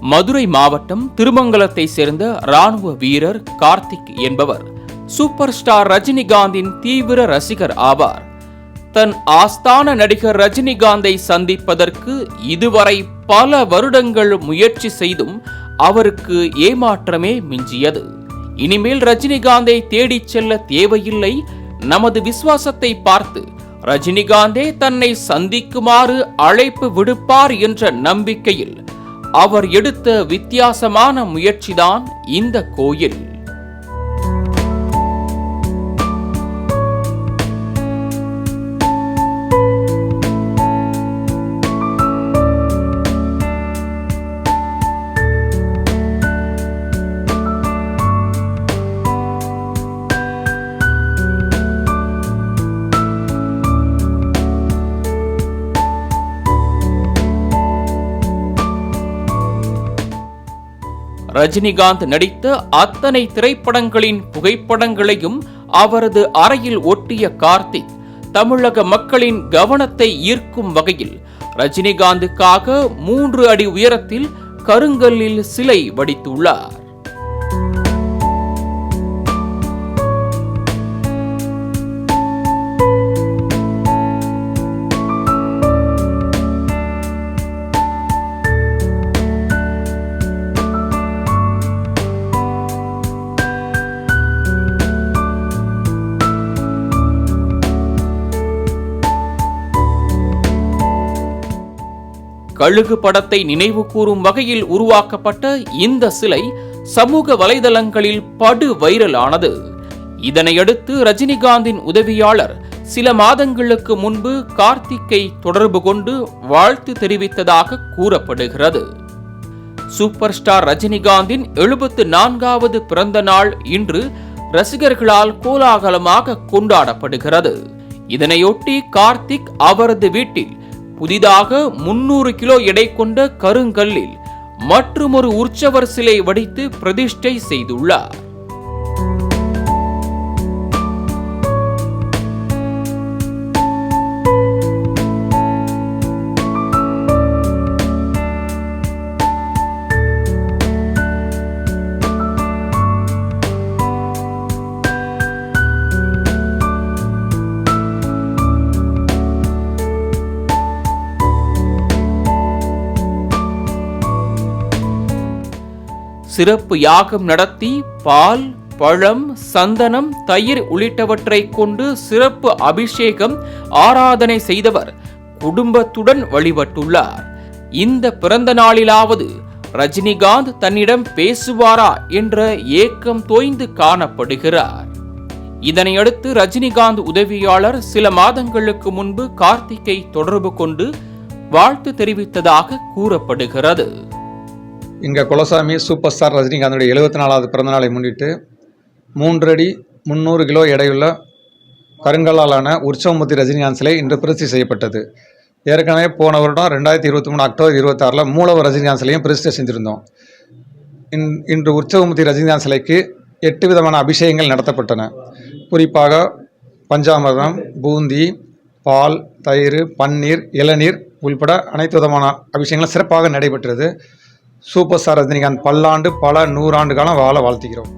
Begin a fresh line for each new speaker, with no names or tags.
மதுரை மாவட்டம் திருமங்கலத்தை சேர்ந்த ராணுவ வீரர் கார்த்திக் என்பவர் சூப்பர் ஸ்டார் ரஜினிகாந்தின் தீவிர ரசிகர் ஆவார். தன் ஆஸ்தான நடிகர் ரஜினிகாந்தை சந்திப்பதற்கு இதுவரை பல வருடங்கள் முயற்சி செய்தும் அவருக்கு ஏமாற்றமே மிஞ்சியது. இனிமேல் ரஜினிகாந்தை தேடிச் செல்ல தேவையில்லை. நமது விசுவாசத்தை பார்த்து ரஜினிகாந்தே தன்னை சந்திக்குமாறு அழைப்பு விடுப்பார் என்ற நம்பிக்கையில் அவர் எடுத்த வித்தியாசமான முயற்சிதான் இந்த கோயில். ரஜினிகாந்த் நடித்த அத்தனை திரைப்படங்களின் புகைப்படங்களையும் அவரது அறையில் ஒட்டிய கார்த்திக் தமிழக மக்களின் கவனத்தை ஈர்க்கும் வகையில் ரஜினிகாந்துக்காக மூன்று அடி உயரத்தில் கருங்கல்லில் சிலை வடித்துள்ளார். கழுகு படத்தை நினைவு கூறும் வகையில் உருவாக்கப்பட்ட இந்த சிலை சமூக வலைதளங்களில் படு வைரலானது. இதனையடுத்து ரஜினிகாந்தின் உதவியாளர் சில மாதங்களுக்கு முன்பு கார்த்திக்கை தொடர்பு கொண்டு வாழ்த்து தெரிவித்ததாக கூறப்படுகிறது. சூப்பர் ஸ்டார் ரஜினிகாந்தின் எழுபத்து நான்காவது பிறந்த நாள் இன்று ரசிகர்களால் கோலாகலமாக கொண்டாடப்படுகிறது. இதனையொட்டி கார்த்திக் அவரது வீட்டில் புதிதாக முன்னூறு கிலோ எடை கொண்ட கருங்கல்லில் மற்றுமொரு உற்சவர் சிலை வடித்து பிரதிஷ்டை செய்துள்ளார். சிறப்பு யாகம் நடத்தி பால் பழம் சந்தனம் தயிர் உள்ளிட்டவற்றை கொண்டு சிறப்பு அபிஷேகம் ஆராதனை செய்தவர் குடும்பத்துடன் வழிபட்டுள்ளார். இந்த பிறந்த நாளிலாவது ரஜினிகாந்த் தன்னிடம் பேசுவாரா என்ற ஏக்கம் தோய்ந்து காணப்படுகிறார். இதனையடுத்து ரஜினிகாந்த் உதவியாளர் சில மாதங்களுக்கு முன்பு கார்த்திக்கை தொடர்பு கொண்டு வாழ்த்து தெரிவித்ததாக கூறப்படுகிறது.
இங்கே குலசாமி சூப்பர் ஸ்டார் ரஜினிகாந்தோடைய எழுபத்தி நாலாவது பிறந்தநாளை முன்னிட்டு மூன்றடி முந்நூறு கிலோ எடையுள்ள கருங்கல்லாலான உற்சவமூர்த்தி ரஜினிகாந்த் சிலை இன்று பிரதிஷ்டை செய்யப்பட்டது. ஏற்கனவே போன வருடம் ரெண்டாயிரத்தி இருபத்தி மூணு அக்டோபர் இருபத்தாறில் மூலவர் ரஜினிகாந்த் சிலையும் பிரதிஷ்டை செஞ்சுருந்தோம். இன் இன்று உற்சவமூர்த்தி ரஜினிகாந்த் சிலைக்கு எட்டு விதமான அபிஷேகங்கள் நடத்தப்பட்டன. குறிப்பாக பஞ்சாமிரதம் பூந்தி பால் தயிர் பன்னீர் இளநீர் உள்பட அனைத்து விதமான அபிஷேகங்களும் சிறப்பாக நடைபெற்றது. சூப்பர் ஸ்டார் ரஜினிகாந்த் பல்லாண்டு பல நூறாண்டு காலம் வாழ வாழ்த்துகிறோம்.